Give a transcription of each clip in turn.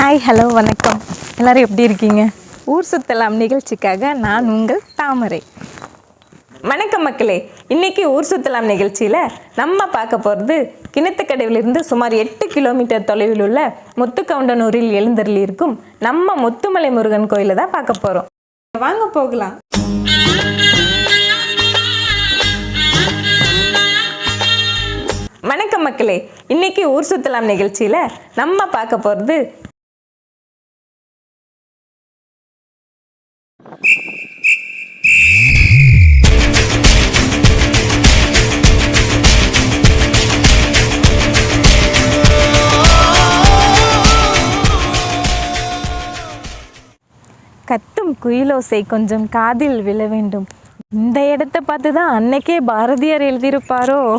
Hi hello வணக்கம். எல்லாரும் எப்படி இருக்கீங்க? ஊர் சுத்தலாம் நிகழ்ச்சிக்காக நான் உங்கள் தாமரை. வணக்கம் மக்களே. இன்னைக்கு ஊர் சுத்தலாம் நிகழ்ச்சியில் நம்ம பார்க்க போகிறது கிணத்துக்கடையிலிருந்து சுமார் எட்டு கிலோமீட்டர் தொலைவில் உள்ள முத்துக்கவுண்டனூரில் எழுந்தருளி இருக்கும் நம்ம முத்துமலை முருகன் கோயிலை தான் பார்க்க போகிறோம் வாங்க போகலாம். வணக்கம் மக்களே. இன்னைக்கு ஊர் சுத்தலாம் நிகழ்ச்சியில் நம்ம பார்க்க போகிறது கத்தும் குயிலோசை கொஞ்சம் காதில் விழ வேண்டும். இந்த இடத்த பார்த்து தான் அன்னைக்கே பாரதியார் எழுதியிருப்பாரோ?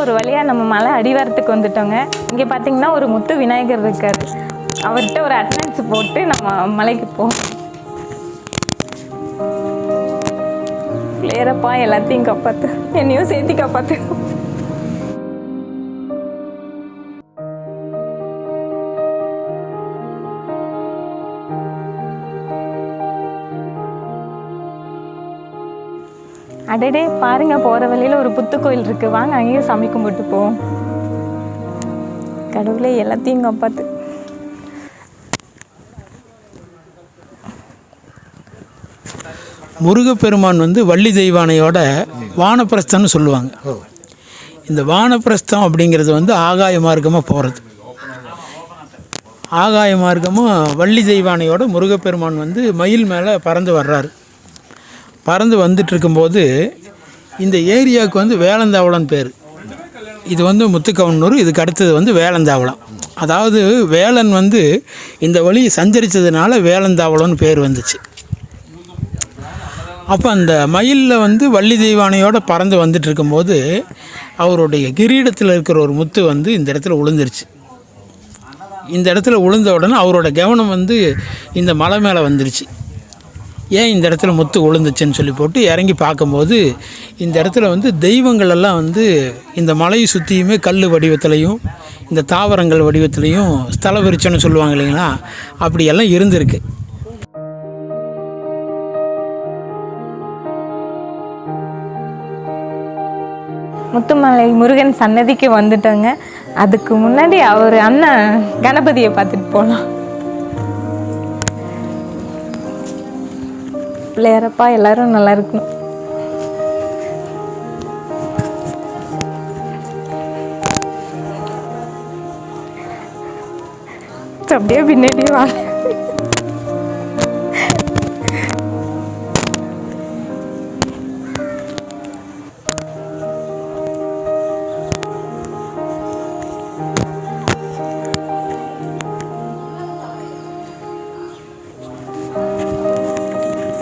ஒரு வழியாக நம்ம மலை அடிவாரத்துக்கு வந்துட்டோங்க. இங்கே பார்த்தீங்கன்னா ஒரு முத்து விநாயகர் இருக்காரு. அவர்கிட்ட ஒரு அட்டனன்ஸ் போட்டு நம்ம மலைக்கு போவோம். கிளியரப்பா எல்லாத்தையும் காப்பாற்று என்னையும் சேர்த்து காப்பாற்று அடடே பாருங்க போற வழியில ஒரு புத்து கோயில் இருக்கு. வாங்க அங்கேயும் சாமி கும்பிட்டு போவோம். கடவுளே எல்லாத்தையும் காப்பாத்து முருகப்பெருமான் வந்து வள்ளி தெய்வானையோட வானப்பிரஸ்தம்னு சொல்லுவாங்க. இந்த வானப்பிரஸ்தம் அப்படிங்கிறது வந்து ஆகாய மார்க்கமாக போகிறது ஆகாய மார்க்கமாக வள்ளி தெய்வானையோட முருகப்பெருமான் வந்து மயில் மேலே பறந்து வர்றாரு. பறந்து வந்துட்டு இருக்கும்போது இந்த ஏரியாவுக்கு வந்து வேலந்தாவளம்னு பேர். இது வந்து முத்துக்கவுன்னூர் இதுக்கு அடுத்தது வந்து வேலந்தாவளம். அதாவது வேலன் வந்து இந்த வழி சஞ்சரித்ததுனால வேலந்தாவளம்னு பேர் வந்துச்சு. அப்போ அந்த மயிலில் வந்து வள்ளி தெய்வானையோடு பறந்து வந்துட்டு இருக்கும்போது அவருடைய கிரீடத்தில் இருக்கிற ஒரு முத்து வந்து இந்த இடத்துல விழுந்துருச்சு இந்த இடத்துல விழுந்த உடனே அவரோட கவனம் வந்து இந்த மலை மேலே வந்துருச்சு. ஏன் இந்த இடத்துல முத்து விழுந்துச்சுன்னு சொல்லி போட்டு இறங்கி பார்க்கும்போது இந்த இடத்துல வந்து தெய்வங்கள் எல்லாம் வந்து இந்த மலையை சுற்றியுமே கல் வடிவத்துலையும் இந்த தாவரங்கள் வடிவத்துலையும் ஸ்தல விருச்சம்னு சொல்லுவாங்க இல்லைங்களா? அப்படியெல்லாம் இருந்திருக்கு. முத்துமலை முருகன் சன்னதிக்கு வந்துட்டோங்க. அதுக்கு முன்னாடி அவர் அண்ணன் கணபதியை பார்த்துட்டு போகலாம். பிள்ளையாரப்பா எல்லாரும் நல்லா இருக்கணும். அப்படியே பின்னாடி வாங்க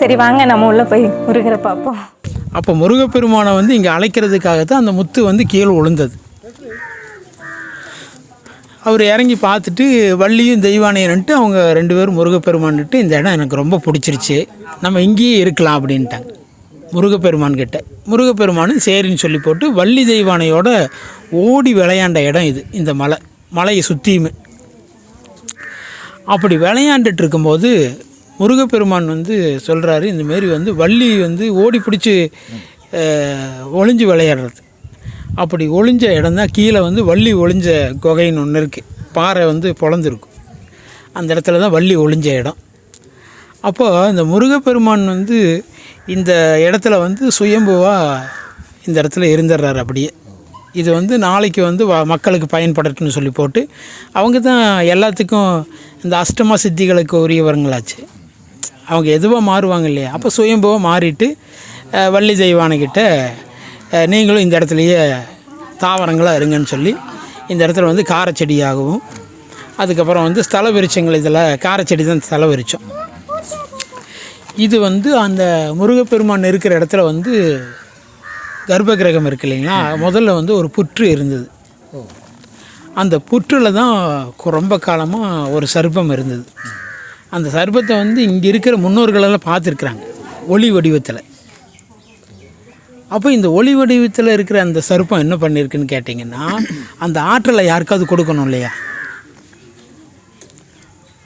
சரி வாங்க நம்ம உள்ள போய் முருகரை பார்ப்போம். அப்போ முருகப்பெருமானை வந்து இங்கே அழைக்கிறதுக்காக தான் அந்த முத்து வந்து கீழே விழுந்தது அவர் இறங்கி பார்த்துட்டு வள்ளியும் தெய்வானையன்ட்டு அவங்க ரெண்டு பேரும் முருகப்பெருமான்ட்டு இந்த இடம் எனக்கு ரொம்ப பிடிச்சிருச்சு. நம்ம இங்கேயே இருக்கலாம் அப்படின்ட்டாங்க. முருகப்பெருமான் கிட்ட. முருகப்பெருமானும் சரின்னு சொல்லி போட்டு வள்ளி தெய்வானையோட ஓடி விளையாண்ட இடம் இது இந்த மலை. மலையை சுற்றியுமே அப்படி விளையாண்டுட்டு இருக்கும்போது முருகப்பெருமான் வந்து சொல்கிறாரு இந்தமாரி வந்து வள்ளி வந்து ஓடி பிடிச்சி ஒளிஞ்சு விளையாடுறது. அப்படி ஒளிஞ்ச இடம் தான் கீழே வந்து வள்ளி ஒளிஞ்ச குகைன்னு ஒன்று இருக்குது பாறை வந்து பொழந்துருக்கும் அந்த இடத்துல தான் வள்ளி ஒளிஞ்ச இடம். அப்போது இந்த முருகப்பெருமான் வந்து இந்த இடத்துல வந்து சுயம்புவாக இந்த இடத்துல இருந்துடுறாரு அப்படியே. இது வந்து நாளைக்கு வந்து வ மக்களுக்கு பயன்படட்டுன்னு சொல்லி போட்டு அவங்க தான் எல்லாத்துக்கும் இந்த அஷ்டமா சித்திகளுக்கு உரியவருங்களாச்சு அவங்க எதுவாக மாறுவாங்க இல்லையா? அப்போ சுயம்புவாக மாறிட்டு வள்ளி தெய்வானைக்கிட்ட நீங்களும் இந்த இடத்துலையே தாவரங்களாக இருங்கன்னு சொல்லி இந்த இடத்துல வந்து காரச்செடியாகவும் அதுக்கப்புறம் வந்து ஸ்தல விருட்சங்கள் இதில் காரச்செடி தான் ஸ்தல விருட்சம். இது வந்து அந்த முருகப்பெருமான் இருக்கிற இடத்துல வந்து கர்ப்ப கிரகம் இருக்கு இல்லைங்களா? முதல்ல வந்து ஒரு புற்று இருந்தது. அந்த புற்றில் தான் ரொம்ப காலமாக ஒரு சர்ப்பம் இருந்தது. அந்த சர்பத்தை வந்து இங்கே இருக்கிற முன்னோர்களெல்லாம் பார்த்துருக்குறாங்க. ஒளி வடிவத்தில். அப்போ இந்த ஒளி வடிவத்தில் இருக்கிற அந்த சர்ப்பம் என்ன பண்ணியிருக்குன்னு கேட்டிங்கன்னா அந்த ஆற்றலை யாருக்காவது கொடுக்கணும் இல்லையா?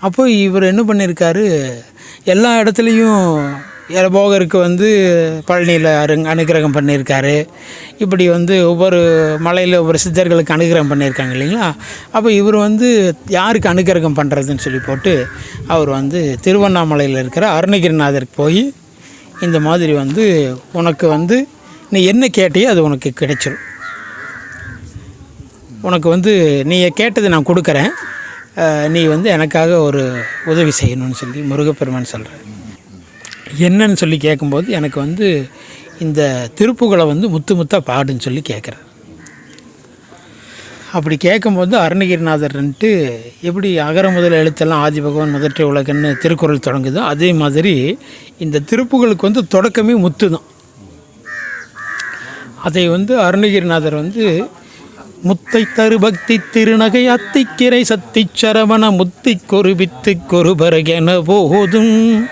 அப்போ இவர் என்ன பண்ணியிருக்காரு எல்லா இடத்துலையும் போகருக்கு வந்து பழனியில் அரு அனுகிரகம் பண்ணியிருக்காரு. இப்படி வந்து ஒவ்வொரு மலையில் ஒவ்வொரு சித்தர்களுக்கு அனுகிரகம் பண்ணியிருக்காங்க இல்லைங்களா? அப்போ இவர் வந்து யாருக்கு அனுகிரகம் பண்ணுறதுன்னு சொல்லி போட்டு அவர் வந்து திருவண்ணாமலையில் இருக்கிற அருணகிரிநாதருக்கு போய் இந்த மாதிரி வந்து உனக்கு வந்து நீ என்ன கேட்டியோ அது உனக்கு கிடைச்சிரும். உனக்கு வந்து நீ கேட்டது நான் கொடுக்குறேன். நீ வந்து எனக்காக ஒரு உதவி செய்யணும்னு சொல்லி முருகப்பெருமான் சொல்கிறேன் என்னன்னு சொல்லி கேட்கும்போது எனக்கு வந்து இந்த திருப்புகளை வந்து முத்து முத்தாக பாடுன்னு சொல்லி கேட்குறேன் அப்படி கேட்கும்போது அருணகிரிநாதர்ன்ட்டு எப்படி அகர முதல் எழுத்தெல்லாம் ஆதி பகவான் முதற்றை உலகன்னு திருக்குறள் தொடங்குதோ அதே மாதிரி இந்த திருப்புகளுக்கு வந்து தொடக்கமே முத்து தான். அதை வந்து அருணகிரிநாதர் வந்து முத்தை தரு பக்தி திருநகை அத்திக்கிரை சத்தி சரவண முத்தி கொருபித்து கொருபரகென போதும்.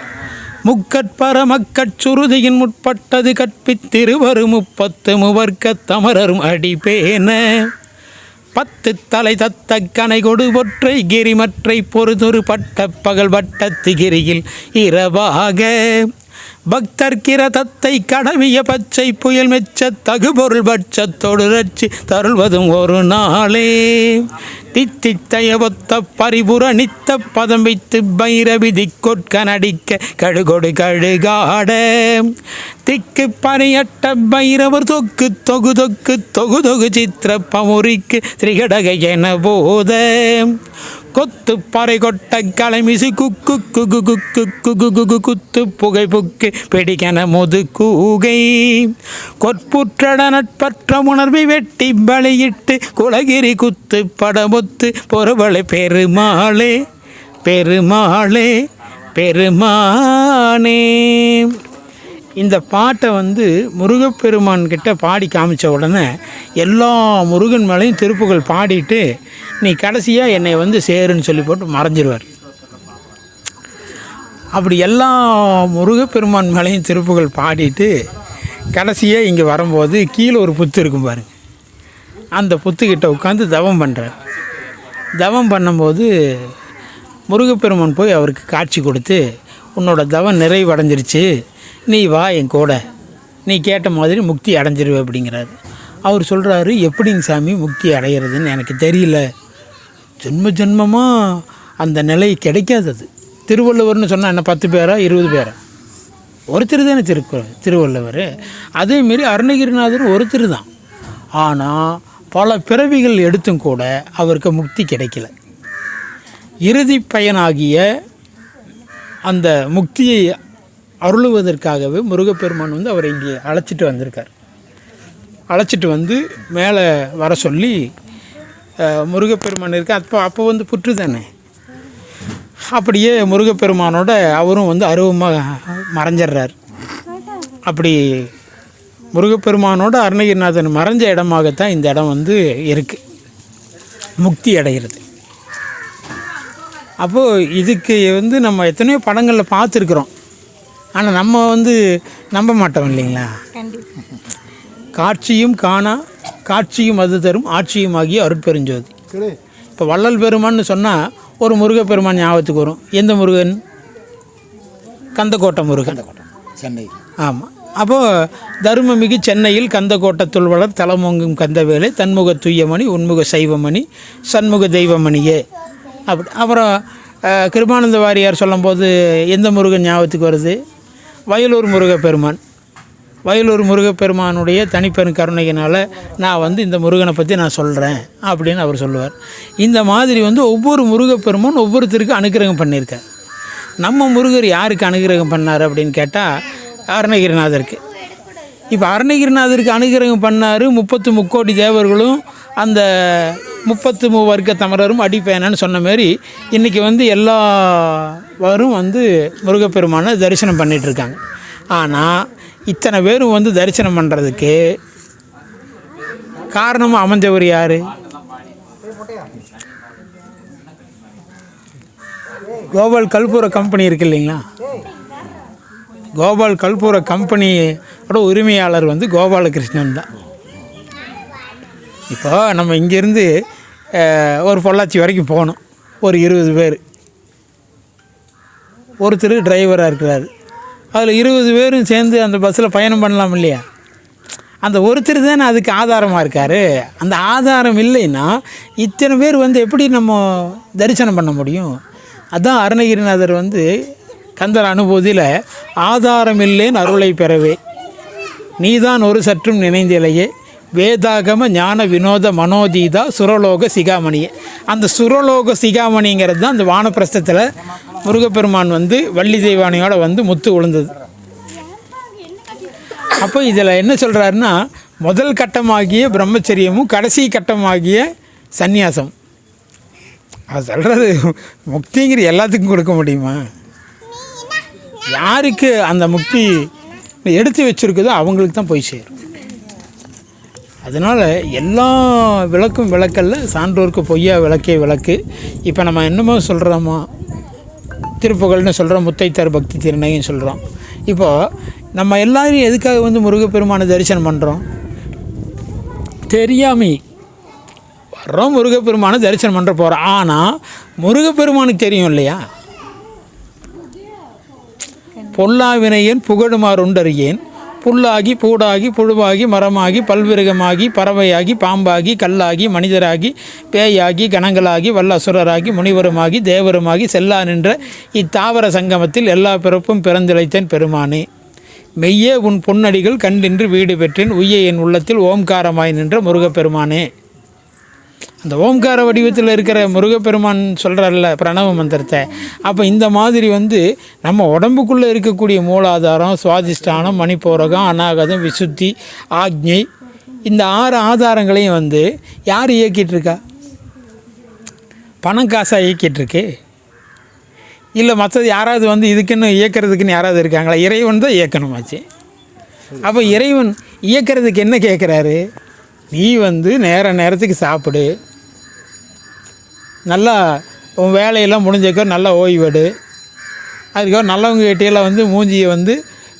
முக்கட்பரமக்கச்சுருதியின் முற்பட்டது கற்பித்திருவரு முப்பத்து முவர்க்க தமரரும் அடிபேன பத்து தலை தத்த கனை கொடு ஒற்றை கிரிமற்றை பொறுதொரு பட்ட பகல் வட்டத்து கிரியில் இரவாக. பக்தர்கிற தத்தை கடவிய பச்சை புயல் மெச்ச தகுபொருள் பட்சத்தோடு ரட்சி தருள்வதும் ஒரு நாளே. தித்தித்தய ஒத்த பரிபுர நித்த பதம் வைத்து பைரவி திக்கொட்க நடிக்க கழுகொடு கழுகாட. திக்கு பனையட்ட பைரவர் தொக்கு தொகு தொக்கு தொகு தொகு சித்திர பமுறிக்கு திரிகடக என போத. கொத்து பாறை கொட்ட கலைமிசு குக்கு குகு குக்கு குகு குகு குத்து புகை புக்கு பிடிக்கன முது கூகை கொற்புற்றட நட்பற்ற உணர்வை வெட்டி பலியிட்டு குலகிரி குத்து படமுத்து பொறுவளை பெருமாளே பெருமாளே பெருமானே இந்த பாட்டை வந்து முருகப்பெருமான் கிட்ட பாடி காமிச்ச உடனே எல்லா முருகன் மேலேயும் திருப்புகள் பாடிட்டு நீ கடைசியாக என்னை வந்து சேருன்னு சொல்லி போட்டு மறைஞ்சிருவார். அப்படி எல்லா முருகப்பெருமான் மேலேயும் திருப்புகள் பாடிட்டு கடைசியாக இங்கே வரும்போது கீழே ஒரு புத்து இருக்கும் பாருங்க. அந்த புத்துக்கிட்ட உட்காந்து தவம் பண்ணுறார் தவம் பண்ணும்போது முருகப்பெருமான் போய் அவருக்கு காட்சி கொடுத்து உன்னோட தவம் நிறைவடைஞ்சிருச்சு. நீ வா என் கூட. நீ கேட்ட மாதிரி முக்தி அடைஞ்சிருவ அப்படிங்கிறாரு. அவர் சொல்கிறாரு எப்படிங்க சாமி முக்தி அடையிறதுன்னு எனக்கு தெரியல. ஜென்ம ஜென்மமாக அந்த நிலை கிடைக்காதது திருவள்ளுவர்னு சொன்னால் என்ன பத்து பேரா இருபது பேரா? ஒருத்தர் தானே திருக்கு திருவள்ளுவர். அதேமாரி அருணகிரிநாதர் ஒருத்தர் தான். ஆனால் பல பிறவிகள் எடுத்தும் கூட அவருக்கு முக்தி கிடைக்கல. இறுதி பயனாகிய அந்த முக்தியை அருளுவதற்காகவே முருகப்பெருமான் வந்து அவரை இங்கே அழைச்சிட்டு வந்திருக்கார். அழைச்சிட்டு வந்து மேலே வர சொல்லி முருகப்பெருமான் இருக்கு. அப்போ அப்போ வந்து புற்று தானே? அப்படியே முருகப்பெருமானோட அவரும் வந்து அருவமாக மறைஞ்சிடுறார். அப்படி முருகப்பெருமானோட அருணகிரிநாதன் மறைஞ்ச இடமாகத்தான் இந்த இடம் வந்து இருக்குது முக்தி அடைகிறது. அப்போது இதுக்கு வந்து நம்ம எத்தனையோ படங்களில் பார்த்துருக்குறோம். ஆனால் நம்ம வந்து நம்ப மாட்டோம் இல்லைங்களா? காட்சியும் காணா காட்சியும் அது தரும் ஆட்சியும் ஆகிய அருட்பெருஞ்சோதி. இப்போ வள்ளல் பெருமான்னு சொன்னால் ஒரு முருகப்பெருமான் ஞாபகத்துக்கு வரும். எந்த முருகன்? கந்தக்கோட்டை முருகன். சென்னை. ஆமாம் அப்போது தருமமிகு சென்னையில் கந்தக்கோட்டத்துள் வளர் தலமொங்கும் கந்தவேலை தன்முக துய்யமணி உன்முக சைவமணி சண்முக தெய்வமணியே. அப்படி அப்புறம் கிருபானந்த வாரியார் சொல்லும்போது எந்த முருகன் ஞாபகத்துக்கு வருது? வயலூர் முருகப்பெருமான். வயலூர் முருகப்பெருமானுடைய தனிப்பெரும் கருணையினால் நான் வந்து இந்த முருகனை பற்றி நான் சொல்கிறேன் அப்படின்னு அவர் சொல்லுவார். இந்த மாதிரி வந்து ஒவ்வொரு முருகப்பெருமான் ஒவ்வொருத்தருக்கும் அனுக்கிரகம் பண்ணியிருக்கார். நம்ம முருகர் யாருக்கு அனுகிரகம் பண்ணார் அப்படின்னு கேட்டால் அருணகிரிநாதருக்கு. இப்போ அருணகிரிநாதருக்கு அனுகிரகம் பண்ணார் முப்பத்து முக்கோடி தேவர்களும் அந்த முப்பத்து மூவர்க்க தமரரும் அடிப்பேனன்னு சொன்ன மாதிரி இன்றைக்கி வந்து எல்லா வரும் வந்து முருகப்பெருமானை தரிசனம் பண்ணிகிட்ருக்காங்க இருக்காங்க ஆனால் இத்தனை பேரும் வந்து தரிசனம் பண்ணுறதுக்கு காரணமாக அமைஞ்சவர் யார்? கோபால் கல்பூர கம்பெனி இருக்கு இல்லைங்களா? கோபால் கல்பூர கம்பெனியோட உரிமையாளர் வந்து கோபாலகிருஷ்ணன் தான். இப்போ நம்ம இங்கேருந்து ஒரு பொள்ளாச்சி வரைக்கும் போகணும். ஒரு இருபது பேர். ஒருத்தர் டிரைவராக இருக்கிறார். அதில் இருபது பேரும் சேர்ந்து அந்த பஸ்ஸில் பயணம் பண்ணலாம் இல்லையா? அந்த ஒருத்தர் தானே அதுக்கு ஆதாரமாக இருக்கார். அந்த ஆதாரம் இல்லைன்னா இத்தனை பேர் வந்து எப்படி நம்ம தரிசனம் பண்ண முடியும்? அதுதான் அருணகிரிநாதர் வந்து கந்தர் அனுபூதியில் ஆதாரம் இல்லேன் அருளை பெறவே. நீதான் ஒரு சற்றும் நினைந்திலையே. வேதாகம ஞான வினோத மனோதீதா சுரலோக சிகாமணியே. அந்த சுரலோக சிகாமணிங்கிறது தான் அந்த வானப்பிரஸ்தத்தில் முருகப்பெருமான் வந்து வள்ளி தெய்வானையோட வந்து முத்து விழுந்தது அப்போ இதில் என்ன சொல்கிறாருன்னா முதல் கட்டமாகிய பிரம்மச்சரியமும் கடைசி கட்டமாகிய சந்நியாசம். அது சொல்கிறது முக்திங்கிற எல்லாத்துக்கும் கொடுக்க முடியுமா? யாருக்கு அந்த முக்தி எடுத்து வச்சுருக்குதோ அவங்களுக்கு தான் போய் சேரும். அதனால் எல்லா விளக்கும் விளக்கல்ல சான்றோருக்கு பொய்யா விளக்கே விளக்கு. இப்போ நம்ம என்னமோ சொல்கிறோமா திருப்புகள்னு சொல்கிறோம் முத்தைத்தர் பக்தி திருநகைன்னு சொல்கிறோம் இப்போது நம்ம எல்லாரும் எதுக்காக வந்து முருகப்பெருமானை தரிசனம் பண்ணுறோம் தெரியாமை வர்றோம் முருகப்பெருமானை தரிசனம் பண்ணுற போகிறோம் ஆனால் முருகப்பெருமானுக்கு தெரியும் இல்லையா? பொல்லாவினையன் புகழுமாறுண்டறியேன் புல்லாகி பூடாகி புழுவாகி மரமாகி பல்விருகமாகி பறவையாகி பாம்பாகி கல்லாகி மனிதராகி பேயாகி கணங்களாகி வல்லசுரராகி முனிவருமாகி தேவருமாகி செல்லா நின்ற இத்தாவர சங்கமத்தில் எல்லா பிறப்பும் பிறந்திழைத்தேன் பெருமானே. மெய்யே உன் பொன்னடிகள் கண்டின்று வீடு பெற்றேன் உய்ய என் உள்ளத்தில் ஓம்காரமாய் நின்ற முருகப்பெருமானே. அந்த ஓம்கார வடிவத்தில் இருக்கிற முருகப்பெருமான் சொல்கிறார்ல பிரணவ மந்திரத்தை. அப்போ இந்த மாதிரி வந்து நம்ம உடம்புக்குள்ளே இருக்கக்கூடிய மூலாதாரம் சுவாதிஷ்டானம் மணிப்போரகம் அநாகதம் விசுத்தி ஆக்ஞை இந்த ஆறு ஆதாரங்களையும் வந்து யார் இயக்கிட்டு இருக்கா பணம் காசாக இயக்கிட்டுருக்கு? இல்லை மற்றது யாராவது வந்து இதுக்குன்னு இயக்கிறதுக்குன்னு யாராவது இருக்காங்களா? இறைவன் தான் இயக்கணுமாச்சு. அப்போ இறைவன் இயக்கிறதுக்கு என்ன கேட்குறாரு நீ வந்து நேர நேரத்துக்கு சாப்பிடு. நல்லா உன் வேலையெல்லாம் முடிஞ்சக்க நல்லா ஓய்வெடு. அதுக்கப்புறம் நல்லவங்க கிட்டையெல்லாம் வந்து மூஞ்சியை வந்து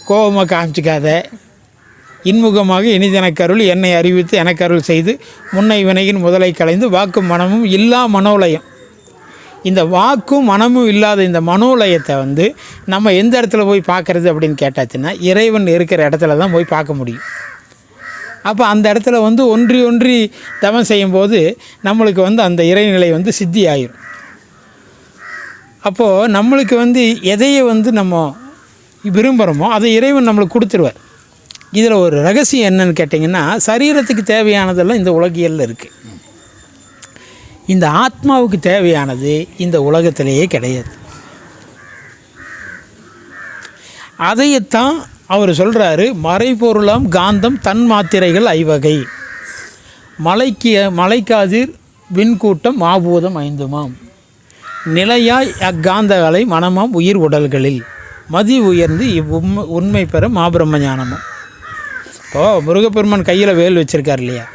கோபமாக காமிச்சிக்காத. இன்முகமாக இனிதனக்கருள் என்னை அறிவித்து எனக்கருள் செய்து முன்னை வினையின் முதலை கலைந்து வாக்கும் மனமும் இல்லா மனோலயம். இந்த வாக்கும் மனமும் இல்லாத இந்த மனோலயத்தை வந்து நம்ம எந்த இடத்துல போய் பார்க்குறது அப்படின்னு கேட்டாச்சுன்னா இறைவன் இருக்கிற இடத்துல தான் போய் பார்க்க முடியும். அப்போ அந்த இடத்துல வந்து ஒன்றி ஒன்றி தவம் செய்யும்போது நம்மளுக்கு வந்து அந்த இறைநிலை வந்து சித்தி ஆயிரும் அப்போது நம்மளுக்கு வந்து எதையை வந்து நம்ம விரும்புகிறோமோ அதை இறைவன் நம்மளுக்கு கொடுத்துருவார். இதில் ஒரு ரகசியம் என்னன்னு கேட்டிங்கன்னா சரீரத்துக்கு தேவையானதெல்லாம் இந்த உலகியலில் இருக்குது இந்த ஆத்மாவுக்கு தேவையானது இந்த உலகத்திலேயே கிடையாது. அதையத்தான் அவர் சொல்கிறாரு மறைபொருளாம் காந்தம் தன் மாத்திரைகள் ஐவகை. மலைக்கிய மலைக்காதிர் விண்கூட்டம் மாபூதம் ஐந்துமாம். நிலையாய் அக்காந்தகளை மனமாம் உயிர் உடல்களில். மதி உயர்ந்து இவ்வுண்மை உண்மை பெற மாபிரம்ம ஞானமும். இப்போ முருகப்பெருமான் கையில் வேல் வச்சுருக்கார் இல்லையா?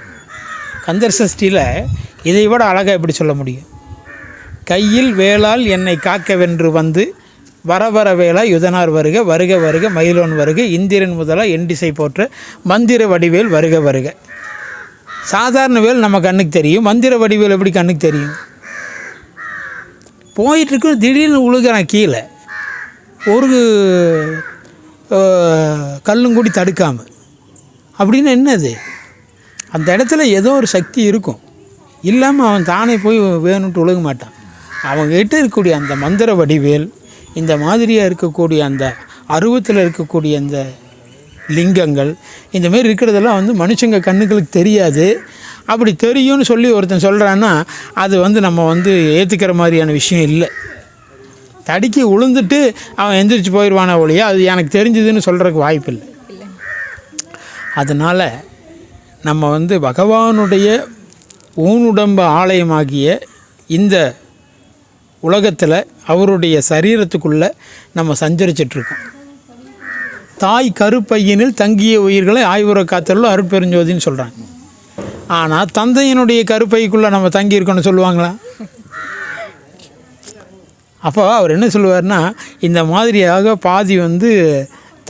கந்தர் சஷ்டியில் இதை விட அழகாக எப்படி சொல்ல முடியும்? கையில் வேளால் என்னை காக்கவென்று வந்து வர வர வேளா யுதனார் வருக வருக வருக மயிலோன் வருக இந்திரன் முதலா எண்டிசை போற்ற மந்திர வடிவேல் வருக வருக. சாதாரண வேல் நம்ம கண்ணுக்கு தெரியும். மந்திர வடிவேல் எப்படி கண்ணுக்கு தெரியும்? போயிட்டுருக்கு திடீர்னு உழுகிறான் கீழே. ஒரு கல்லும் கூடி தடுக்காமல் அப்படின்னு என்னது? அந்த இடத்துல ஏதோ ஒரு சக்தி இருக்கும். இல்லாமல் அவன் தானே போய் வேணும்ட்டு ஒழுக மாட்டான். அவங்ககிட்ட இருக்கக்கூடிய அந்த மந்திர வடிவேல் இந்த மாதிரியாக இருக்கக்கூடிய அந்த அருவத்தில் இருக்கக்கூடிய அந்த லிங்கங்கள் இந்தமாரி இருக்கிறதெல்லாம் வந்து மனுஷங்க கண்ணுகளுக்கு தெரியாது. அப்படி தெரியும்னு சொல்லி ஒருத்தன் சொல்கிறான்னா அது வந்து நம்ம வந்து ஏற்றுக்கிற மாதிரியான விஷயம் இல்லை. தடுக்கி உளுந்துட்டு அவன் எந்திரிச்சு போயிடுவானே ஒழிய அது எனக்கு தெரிஞ்சதுன்னு சொல்கிறதுக்கு வாய்ப்பு இல்லை. அதனால் நம்ம வந்து பகவானுடைய ஊனுடம்பு ஆலயமாகிய இந்த உலகத்தில் அவருடைய சரீரத்துக்குள்ளே நம்ம சஞ்சரிச்சிட்ருக்கோம். தாய் கருப்பையினில் தங்கிய உயிர்களை ஆய்வுற காத்தருள் அருட்பெருஞ்சோதின்னு சொல்கிறாங்க ஆனால் தந்தையினுடைய கருப்பைக்குள்ளே நம்ம தங்கி இருக்கோம்னு சொல்லுவாங்களா? அப்போ அவர் என்ன சொல்லுவார்னா இந்த மாதிரியாக பாதி வந்து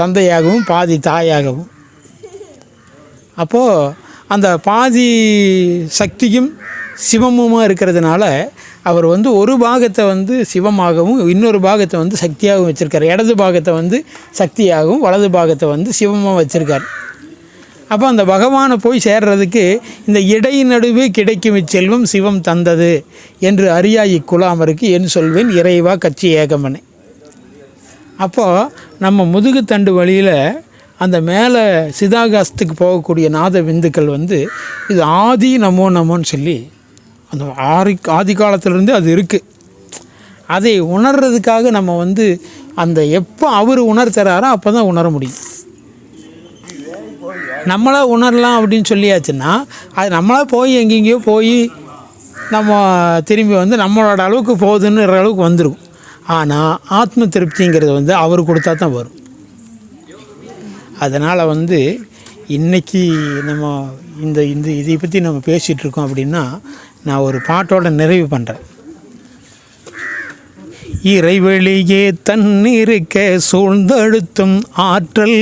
தந்தையாகவும் பாதி தாயாகவும். அப்போது அந்த பாதி சக்தியும் சிவமுமாக இருக்கிறதுனால அவர் வந்து ஒரு பாகத்தை வந்து சிவமாகவும் இன்னொரு பாகத்தை வந்து சக்தியாகவும் வச்சுருக்கார். இடது பாகத்தை வந்து சக்தியாகவும் வலது பாகத்தை வந்து சிவமாக வச்சுருக்கார். அப்போ அந்த பகவானை போய் சேர்றதுக்கு இந்த இடை நடுவே கிடைக்கும் இச்செல்வம் சிவம் தந்தது என்று அறியா இக்குலாமருக்கு என் சொல்வேன் இறைவா கட்சி ஏகமனே. அப்போது நம்ம முதுகுத்தண்டு வழியில் அந்த மேலே சிதாகாசத்துக்கு போகக்கூடிய நாத விந்துக்கள் வந்து இது ஆதி நமோ நமோன்னு சொல்லி அந்த ஆதி ஆதி காலத்திலேருந்து அது இருக்குது அதை உணர்றதுக்காக நம்ம வந்து அந்த எப்போ அவர் உணர்த்துறாரோ அப்போ தான் உணர முடியும். நம்மளா உணரலாம் அப்படின்னு சொல்லியாச்சுன்னா அது நம்மளாக போய் எங்கெங்கேயோ போய் நம்ம திரும்பி வந்து நம்மளோட அளவுக்கு போகுதுன்னுற அளவுக்கு வந்துடும் ஆனால் ஆத்ம திருப்திங்கிறது வந்து அவர் கொடுத்தா தான் வரும். அதனால் வந்து இன்றைக்கி நம்ம இந்த இந்த இதை பற்றி நம்ம பேசிகிட்டு இருக்கோம் அப்படின்னா நான் ஒரு பாட்டோட நிறைவு பண்ணுறேன் இறைவெளியே தண்ணீருக்க சூழ்ந்தழுத்தும் ஆற்றல்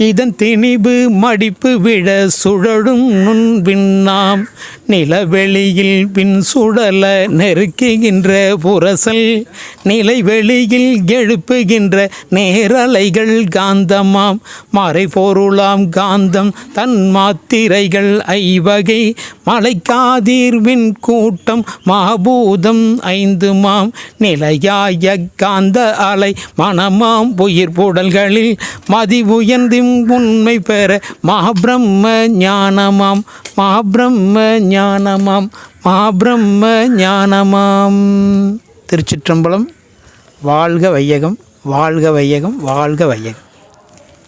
இதன் திணிவு மடிப்பு விழ சுழலும் நுண்பின்னாம் நிலவெளியில் பின் சுழல நெருக்குகின்ற புரசல். நிலைவெளியில் எழுப்புகின்ற நேரலைகள் காந்தமாம். மறைபொருளாம் காந்தம் தன் மாத்திரைகள் ஐவகை. மலைக்காதீர்வின் கூட்டம் மாபூதம் ஐந்து மாம் நிலையாய காந்த அலை மனமாம். உயிர் புடல்களில் மதி உயர்ந்தும் உண்மை பெற மாபிரம்ம ஞானமாம். மாபிரம்ம ஞானமாம். மாபிரம்ம ஞானமாம். திருச்சிற்றம்பலம் வாழ்க வையகம் வாழ்க வையகம் வாழ்க வையகம்.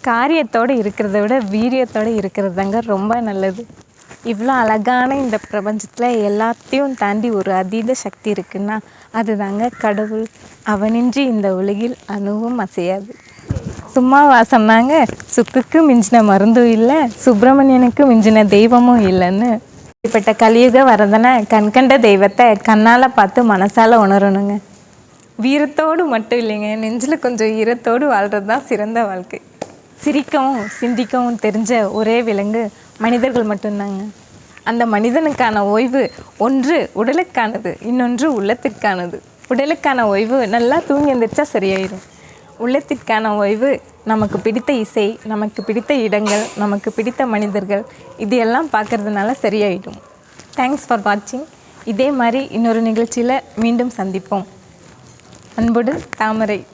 காரியத்தோடு இருக்கிறத விட வீரியத்தோடு இருக்கிறது தாங்க ரொம்ப நல்லது. இவ்வளோ அழகான இந்த பிரபஞ்சத்தில் எல்லாத்தையும் தாண்டி ஒரு அதீத சக்தி இருக்குன்னா அதுதாங்க கடவுள். அவனின்றி இந்த உலகில் அணுவும் அசையாது. சும்மா வாசம்னாங்க சுக்குக்கு மிஞ்சின மருந்தும் இல்லை சுப்பிரமணியனுக்கு மிஞ்சின தெய்வமும் இல்லைன்னு. இப்பட்ட கலியுக வரதனை கண்கண்ட தெய்வத்தை கண்ணால் பார்த்து மனசால் உணரணுங்க. வீரத்தோடு மட்டும் இல்லைங்க நெஞ்சில் கொஞ்சம் ஈரத்தோடு வாழ்கிறது தான் சிறந்த வாழ்க்கை. சிரிக்கவும் சிந்திக்கவும் தெரிஞ்ச ஒரே விலங்கு மனிதர்கள் மட்டும்தாங்க. அந்த மனிதனுக்கான ஓய்வு ஒன்று உடலுக்கானது இன்னொன்று உள்ளத்திற்கானது. உடலுக்கான ஓய்வு நல்லா தூங்கி எந்திரிச்சா சரியாயிடும் உள்ளத்திற்கான ஓய்வு நமக்கு பிடித்த இசை நமக்கு பிடித்த இடங்கள் நமக்கு பிடித்த மனிதர்கள் இது எல்லாம் பார்க்கறதுனால சரியாயிடும். தேங்க்ஸ் ஃபார் வாட்சிங் இதே மாதிரி இன்னொரு நிகழ்ச்சியில் மீண்டும் சந்திப்போம். அன்புடன் தாமரை.